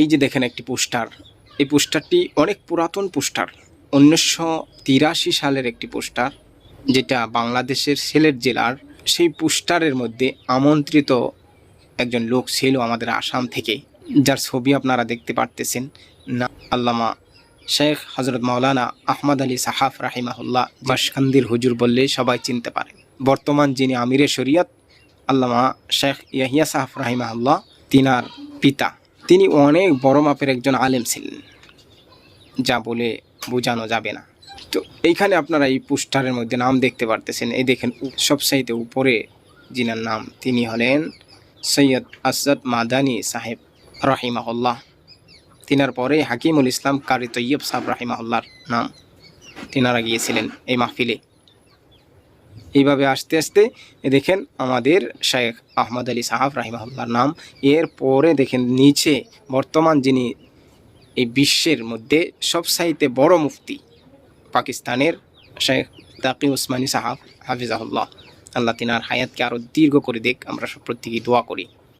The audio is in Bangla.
এই যে দেখেন একটি পোস্টার, এই পোস্টারটি অনেক পুরাতন পোস্টার, উনিশশো তিরাশি সালের একটি পোস্টার, যেটা বাংলাদেশের সিলেট জেলার সেই পোস্টারের মধ্যে আমন্ত্রিত একজন লোক ছিল আমাদের আসাম থেকে, যার ছবি আপনারা দেখতে পারতেছেন, না আল্লামা শেখ হজরত মাওলানা আহমদ আলী সাহাফ রাহিমাহুল্লাহ বাসকান্দির হুজুর বললে সবাই চিনতে পারে। বর্তমান যিনি আমিরে শরিয়ত, আল্লামা শেখ ইয়াহিয়া সাহাফ রাহিমাহুল্লাহ, তিনার পিতা। তিনি অনেক বড় মাপের একজন আলেম ছিলেন, যা বলে বোঝানো যাবে না। তো এইখানে আপনারা এই পোস্টারের মধ্যে নাম দেখতে পারতেছেন। এই দেখেন সবসাইতে উপরে যিনার নাম, তিনি হলেন সৈয়দ আসদ মাদানী সাহেব, রহিমাহুল্লাহ। তিনার পরে হাকিমুল ইসলাম কারি তৈয়ব সাহেব, রাহিমাহুল্লাহর নাম। তিনারা গিয়েছিলেন এই মাহফিলে। এইভাবে আস্তে আস্তে দেখেন আমাদের শেখ আহমদ আলী সাহাব রাহিমাহুল্লার নাম। এর পরে দেখেন নিচে বর্তমান যিনি এই বিশ্বের মধ্যে সবসাইতে বড় মুফতি পাকিস্তানের শেখ তাকি উসমানী সাহাব, হাফিজাহুল্লাহ। আল্লাহ তিনার হায়াতকে আরও দীর্ঘ করে দেখ আমরা সব প্রত্যেকেই দোয়া করি।